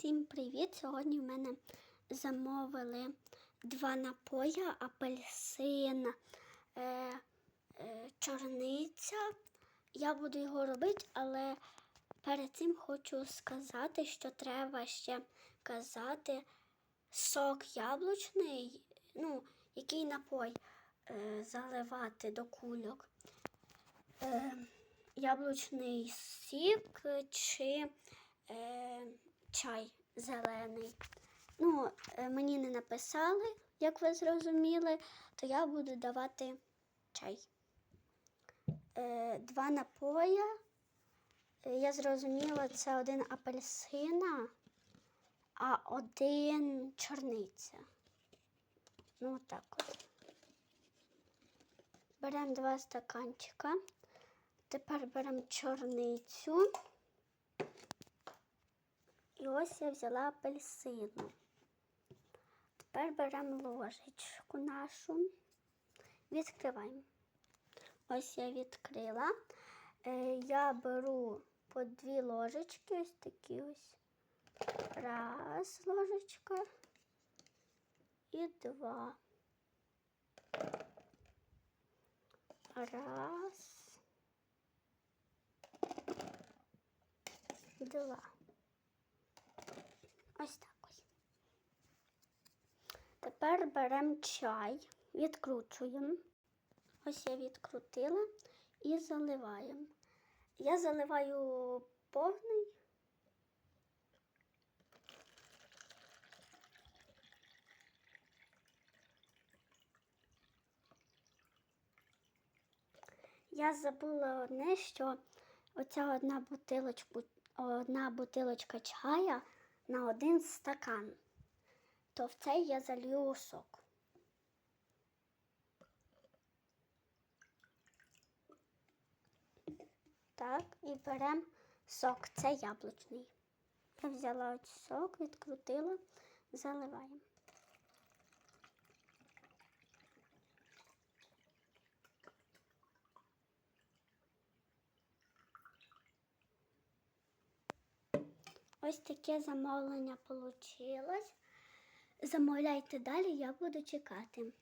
Всім привіт! Сьогодні в мене замовили два напої: апельсин, е, е, чорниця. Я буду його робити, але перед цим хочу сказати, що треба ще казати сок яблучний, ну, який напой е, заливати до кульок. Е, яблучний сік чи е, чай зелений. Ну, е, мені не написали, як ви зрозуміли, то я буду давати чай. Е, два напоя. Е, Я зрозуміла, це один апельсина, а один чорниця. Ну, так от. Беремо два стаканчика. Тепер беремо чорницю. І ось я взяла апельсину. Тепер беремо ложечку нашу. Відкриваємо. Ось я відкрила. Е, я беру по дві ложечки, ось такі ось. Раз ложечка і два. Раз. Два. Ось так ось. Тепер беремо чай, відкручуємо. Ось я відкрутила і заливаємо. Я заливаю повний. Я забула одне, що оця одна бутилочка, одна бутилочка чая на один стакан. То в цей я залью сок. Так, і беремо сок. Це яблучний. Я взяла ось сок, відкрутила, заливаємо. Ось таке замовлення вийшло. Замовляйте далі, я буду чекати.